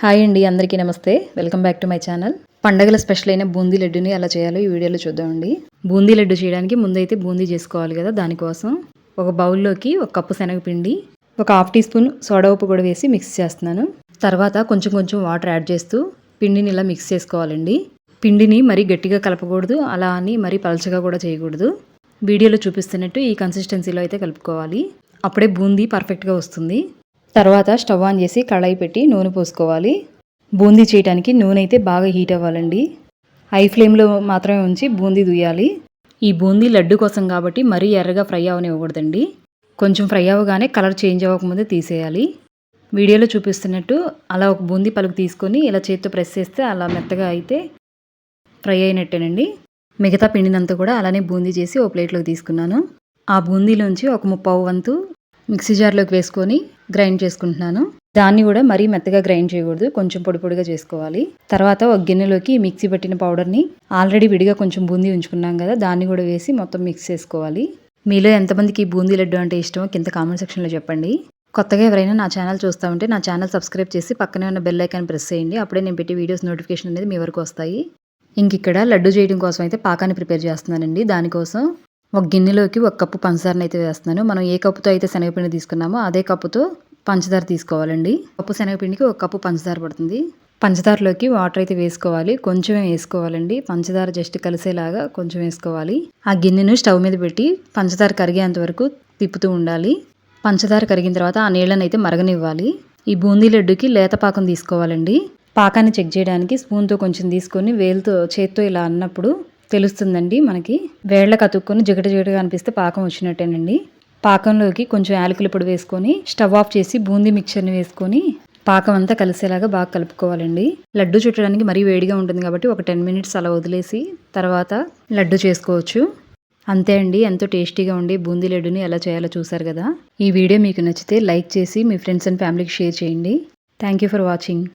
Hi అండి అందరికీ నమస్తే. Welcome back to my channel. పండగల స్పెషల్ అయిన బూందీ లడ్డుని ఎలా చేయాలో ఈ వీడియోలో చూద్దామండి. బూందీ లడ్డు చేయడానికి ముందైతే బూందీ చేసుకోవాలి కదా దానికోసం. ఒక బౌల్లోకి ఒక కప్పు శనగపిండి ఒక హాఫ్ టీ స్పూన్ సోడా ఉప్పు కూడా వేసి మిక్స్ చేస్తున్నాను. తర్వాత కొంచెం కొంచెం వాటర్ యాడ్ చేస్తూ పిండిని ఇలా మిక్స్ చేసుకోవాలండి. పిండిని మరీ గట్టిగా కలపకూడదు అలా అని మరీ పలచగా కూడా చేయకూడదు. వీడియోలో చూపిస్తున్నట్టు ఈ కన్సిస్టెన్సీలో అయితే కలుపుకోవాలి. అప్పుడే బూందీ పర్ఫెక్ట్గా వస్తుంది. తర్వాత స్టవ్ ఆన్ చేసి కళాయి పెట్టి నూనె పోసుకోవాలి. బూందీ చేయడానికి నూనె అయితే బాగా హీట్ అవ్వాలండి. హై ఫ్లేమ్లో మాత్రమే ఉంచి బూందీ దుయ్యాలి. ఈ బూందీ లడ్డు కోసం కాబట్టి మరీ ఎర్రగా ఫ్రై అవనివ్వకూడదండి. కొంచెం ఫ్రై అవ్వగానే కలర్ చేంజ్ అవ్వకముందే తీసేయాలి. వీడియోలో చూపిస్తున్నట్టు అలా ఒక బూందీ పలుకు తీసుకొని ఇలా చేత్తో ప్రెస్ చేస్తే అలా మెత్తగా అయితే ఫ్రై అయినట్టేనండి. మిగతా పిండినంతా కూడా అలానే బూందీ చేసి ఓ ప్లేట్లోకి తీసుకున్నాను. ఆ బూందీలోంచి ఒక ముప్పావు వంతు మిక్సీ జార్లోకి వేసుకొని గ్రైండ్ చేసుకుంటున్నాను. దాన్ని కూడా మరీ మెత్తగా గ్రైండ్ చేయకూడదు. కొంచెం పొడి పొడిగా చేసుకోవాలి. తర్వాత ఒక గిన్నెలోకి మిక్సీ పట్టిన పౌడర్ని ఆల్రెడీ విడిగా కొంచెం బూందీ ఉంచుకున్నాం కదా దాన్ని కూడా వేసి మొత్తం మిక్స్ చేసుకోవాలి. మీలో ఎంతమందికి ఈ బూందీ లడ్డు అంటే ఇష్టమో కింద కామెంట్ సెక్షన్లో చెప్పండి. కొత్తగా ఎవరైనా నా ఛానల్ చూస్తూ ఉంటే నా ఛానల్ సబ్స్క్రైబ్ చేసి పక్కనే ఉన్న బెల్ ఐకాన్ ప్రెస్ చేయండి. అప్పుడే నేను పెట్టి వీడియోస్ నోటిఫికేషన్ అనేది మీ వరకు వస్తాయి. ఇంక ఇక్కడ లడ్డు చేయడం కోసం అయితే పాకాన్ని ప్రిపేర్ చేస్తున్నానండి. దానికోసం ఒక గిన్నెలోకి ఒక కప్పు పంచదారని అయితే వేస్తున్నాను. మనం ఏ కప్పుతో అయితే శనగపిండి తీసుకున్నామో అదే కప్పుతో పంచదార తీసుకోవాలండి. పప్పు శనగపిండికి ఒక కప్పు పంచదార పడుతుంది. పంచదారలోకి వాటర్ అయితే వేసుకోవాలి. కొంచెం వేసుకోవాలండి. పంచదార జస్ట్ కలిసేలాగా కొంచెం వేసుకోవాలి. ఆ గిన్నెను స్టవ్ మీద పెట్టి పంచదార కరిగేంత వరకు తిప్పుతూ ఉండాలి. పంచదార కరిగిన తర్వాత ఆ నీళ్ళని అయితే మరగనివ్వాలి. ఈ బూందీ లడ్డుకి లేత పాకం తీసుకోవాలండి. పాకాన్ని చెక్ చేయడానికి స్పూన్తో కొంచెం తీసుకొని వేలుతో చేత్తో ఇలా అన్నప్పుడు తెలుస్తుందండి మనకి. వేళ్ళకు అతుక్కొని జిగట జిగటగా అనిపిస్తే పాకం వచ్చినట్టేనండి. పాకంలోకి కొంచెం యాలకుల పొడి వేసుకొని స్టవ్ ఆఫ్ చేసి బూందీ మిక్చర్ని వేసుకొని పాకం అంతా కలిసేలాగా బాగా కలుపుకోవాలండి. లడ్డు చుట్టడానికి మరీ వేడిగా ఉంటుంది కాబట్టి ఒక టెన్ మినిట్స్ అలా వదిలేసి తర్వాత లడ్డు చేసుకోవచ్చు. అంతే అండి ఎంతో టేస్టీగా ఉండే బూందీ లడ్డుని ఎలా చేయాలో చూసారు కదా. ఈ వీడియో మీకు నచ్చితే లైక్ చేసి మీ ఫ్రెండ్స్ అండ్ ఫ్యామిలీకి షేర్ చేయండి. Thank you for watching.